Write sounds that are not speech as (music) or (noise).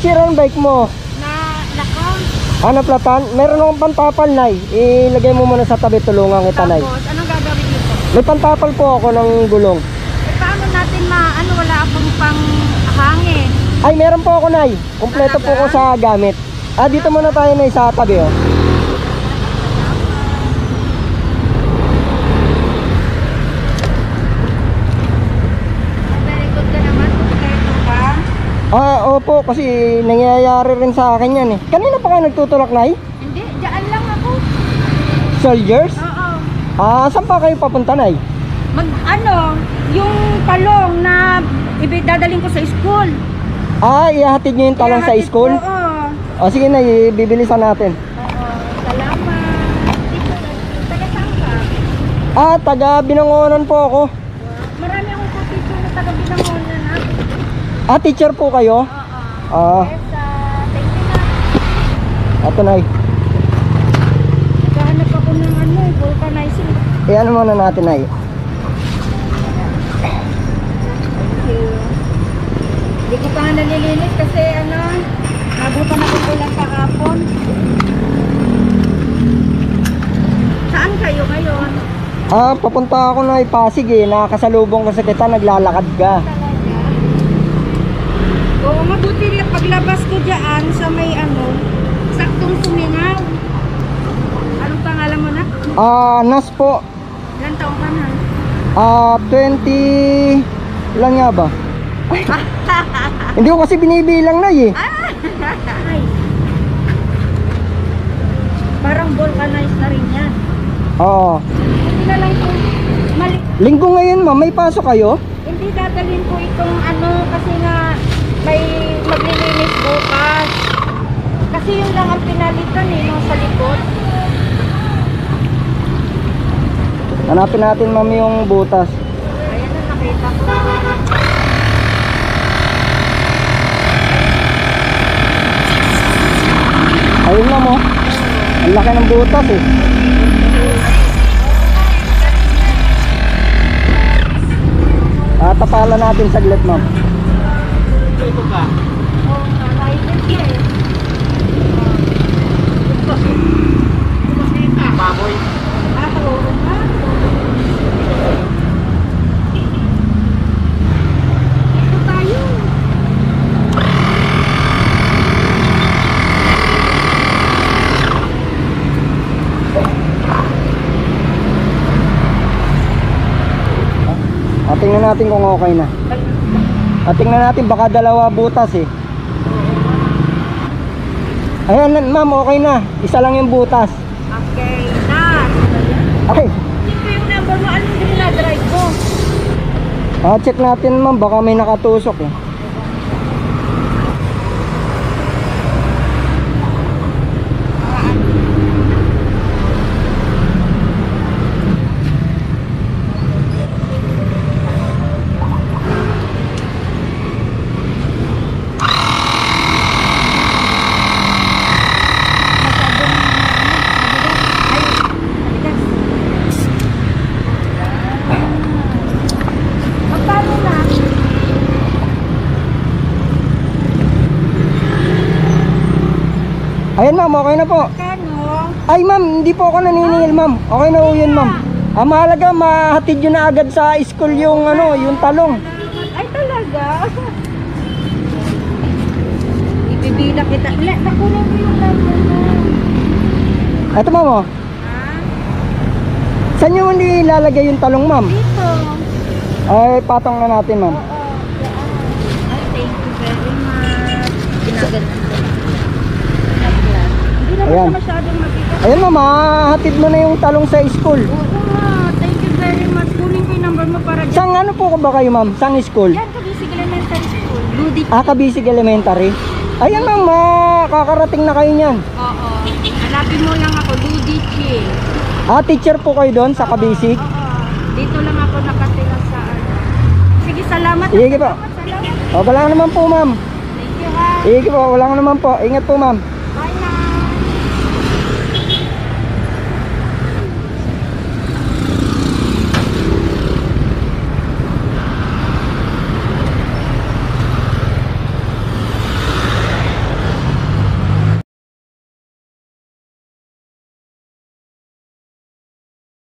nasira ang bike mo? Na, naka. Ah, naplatan? Meron akong pantapal, Nay. Ilagay mo muna sa tabi, tulungan kita, Nay. Tapos, anong gagawin dito? May pantapal po ako ng gulong. Eh, paano natin ma, ano, wala akong pang hangin. Ay, meron po ako, Nay. Kompleto po ko sa gamit. Ah, dito muna tayo, Nay, sa tabi, oh. Very good ka naman, kompleto ka. Ah, opo, kasi nangyayari rin sa akin yan, eh. Kanina pa kayo nagtutulak, Nay? Hindi, dyan lang ako. Soldiers? Oo. Ah, saan pa kayo papunta, Nay? Mag, ano, yung talong na ibidadaling ko sa school. Ah, ihahatid nyo yung talong sa Ihahatid school? ko, Oo. O, sige, Nay, bibilisan natin. Oo, salamat. Dito, taga saan ka? Ah, taga Binangonan po ako. Marami akong kapityo na taga Binangonan ha. Ah, teacher po kayo? Oo. Thank you na. Naghahanap ako ng ano, eh, vulcanizing. Eh, ano muna natin, you. Hindi ko pa nga nalilinis kasi ano, nabutan ako ulan kahapon. Saan kayo ngayon? Ah, papunta ako na Pasig eh. Nakakasalubong kasi kita, naglalakad ka. Talaga? Oo, mabuti rin paglabas ko dyan sa may ano, saktong sumingaw. Anong pangalan mo na? Ah, Nas po. Ilan taong ka na? Ah, 20... Ilan nga ba? (laughs) Hindi ko kasi binibilang na eh. Ay. Parang vulcanized na rin yan. Oo. Hindi na lang kung mali. Linggo ngayon, ma'am. May pasok kayo? Hindi dadalhin ko itong ano kasi nga may maglilinis bukas. Kasi yun lang ang pinalitan eh, no, sa likod. Hanapin natin, ma'am, yung butas. Ayan na nakita ko. Ayun, ma'am, oh. Ang laki ng butas eh. Tatapalan natin saglit, ma'am. Oo nga, nainis na eh. Baboy. Ah, nga. Ito tayo. At tingnan natin kung okay na. At tingnan natin, baka dalawa butas eh. Ayan, ma'am, okay na. Isa lang yung butas. Okay, na. Okay. Ito yung number mo. Anong dinadrive mo? Ah, check natin, ma'am. Baka may nakatusok eh. Magkano na? Ayan, ma'am. Okay na po. Ay, ma'am. Hindi po ako naniningil, ma'am. Okay na po yun, ma'am. Ah, mahalaga, mahatid yun na agad sa school yung, ano, yung talong. Ay talaga? (laughs) Ibibila kita. Wala, nakunin ko yung number mo. Ito, ma'am, oh. Ha? Saan nyo hindi ilalagay yung talong, ma'am? Dito. Ay, patong na natin, ma'am. Oo. Ay, thank you very much. Hindi naman Ayan. siya masyadong mabigat. Ayan, ma'am. Mahatid mo na yung talong sa school. Oo. Thank you very much. Kunin ko yung number mo para dyan. Sang ano po ba kayo, ma'am? Sang school? Yan, Kabisig Elementary School. Rudy. Ah, Kabisig Elementary. Ayan, ma'am. Makakarating na kayo niyan. Oo. Hanapin mo lang ako, Rudy Chi. Ah, teacher po kayo doon sa Kabisig? Oo. Dito lang ako nakatira sa ano. Sige, salamat. Sige po. Salamat, salamat. O, wala naman po, ma'am. Thank you ha. Sige po, wala naman po. Ingat po, ma'am.